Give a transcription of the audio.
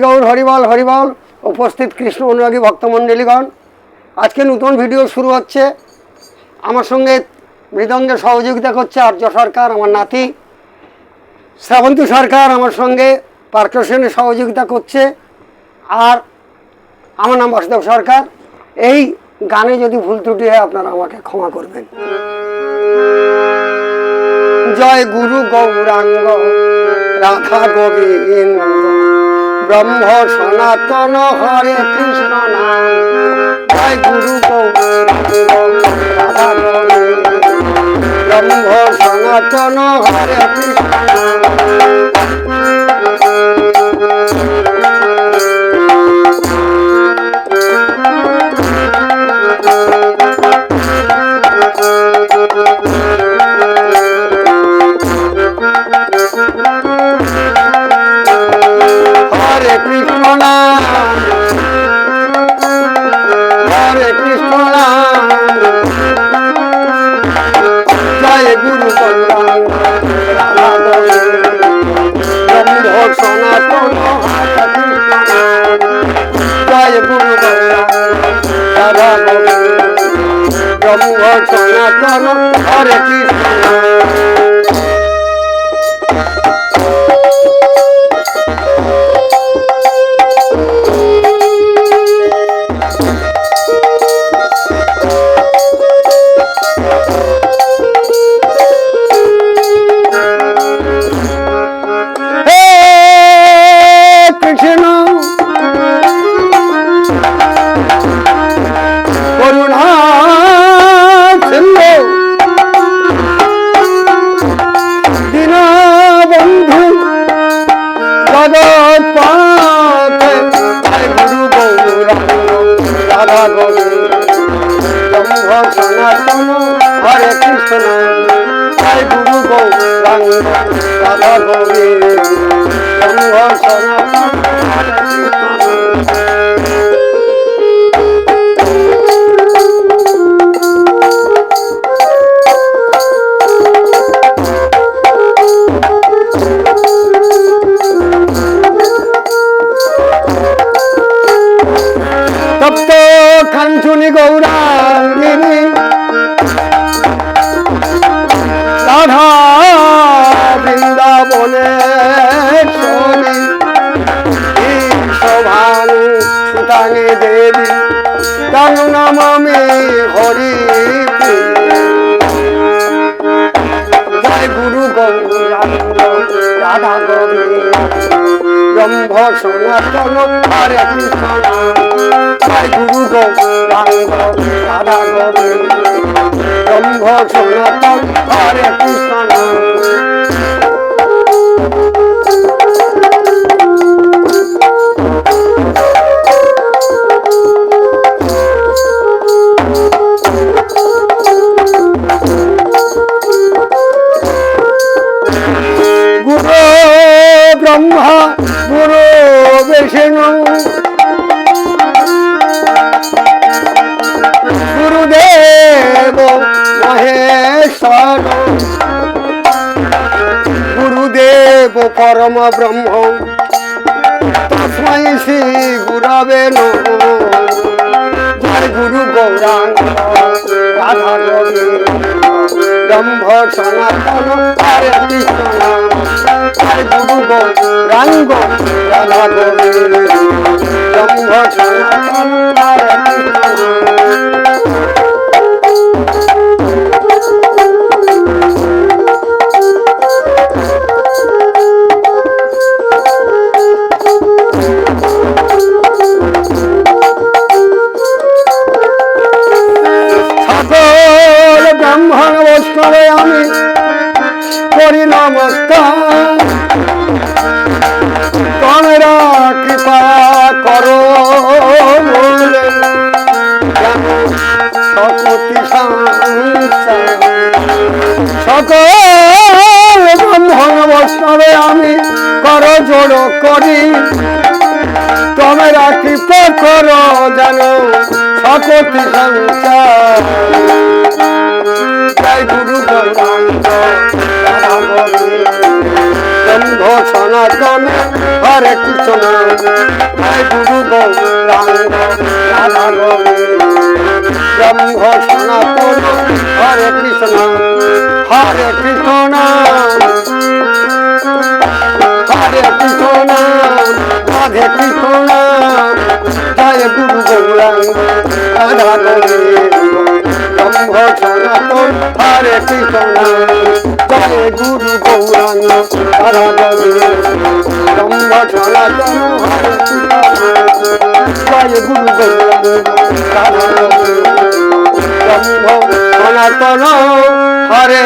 গৌর হরিবল হরিবল উপস্থিত কৃষ্ণ অনুরাগী ভক্তমণ্ডলীগণ। আজকে নতুন ভিডিও শুরু হচ্ছে। আমার সঙ্গে মৃদঙ্গে সহযোগিতা করছে আর্য সরকার, আমার নাতি। শ্রাবন্তী সরকার আমার সঙ্গে পার্কশনে সহযোগিতা করছে। আর আমার নাম বাসুদেব সরকার। এই গানে যদি ভুল ত্রুটি হয়, আপনারা আমাকে ক্ষমা করবেন। জয় গুরু গৌরাঙ্গ, রাধা গোবিন্দ। ব্রহ্ম সনাতন হরে কৃষ্ণ নাম। গুরু ব্রহ্ম সনাতন হরে কৃষ্ণ নাম। জয় গুরু রাধা গোবিন্দ ব্রহ্ম সনাতন হরে কৃষ্ণ গোবিন্দ ব্রহ্ম সনাতন হরে কৃষ্ণ জয় গুরু গৌরাঙ্গ রাধা গোবিন্দ ব্রহ্ম সনাতন হরে কৃষ্ণ তপ্ত কাঞ্চনী গৌরাঙ্গিনী। রাধা বৃন্দাবনে শোভানু দেবী। তাং নামে হরি জয় গুরু গৌরাঙ্গ, রাধা ব্রহ্ম সনাতন, হরে কৃষ্ণ। রাধা গোবিন্দ ব্রহ্ম সনাতন হরে গুরু ব্রহ্মা গুরু বিষ্ণু মহেশ্বর গুরুদেব পরম ব্রহ্ম তস্মৈ শ্রী গুরবে জয় গুরু গৌরাঙ্গ ব্রহ্ম সনাতন হরে গুরু গৌরাঙ্গ রাধা গোবিন্দ ব্রহ্ম সনাতন হরে কৃষ্ণ বৈষ্ণবে আমি করি নমস্কার তোমরা কৃপা করো সকল ব্রাহ্মণ বৈষ্ণবে আমি কর জোড় করি। তোমরা কৃপা করো জানো সকতি সংসার। জয় গুরু গৌরাঙ্গ সনাতন, হরে কৃষ্ণ। জয় গুরু গৌরাঙ্গ ব্রহ্ম সনাতন, হরে কৃষ্ণ। হরে কৃষ্ণ। হরে কৃষ্ণ। রাধে কৃষ্ণ। গুরু গোবিন্দ ব্রহ্ম সনাতন হরে কৃষ্ণ। জয় গুরু গৌরাঙ্গ হরে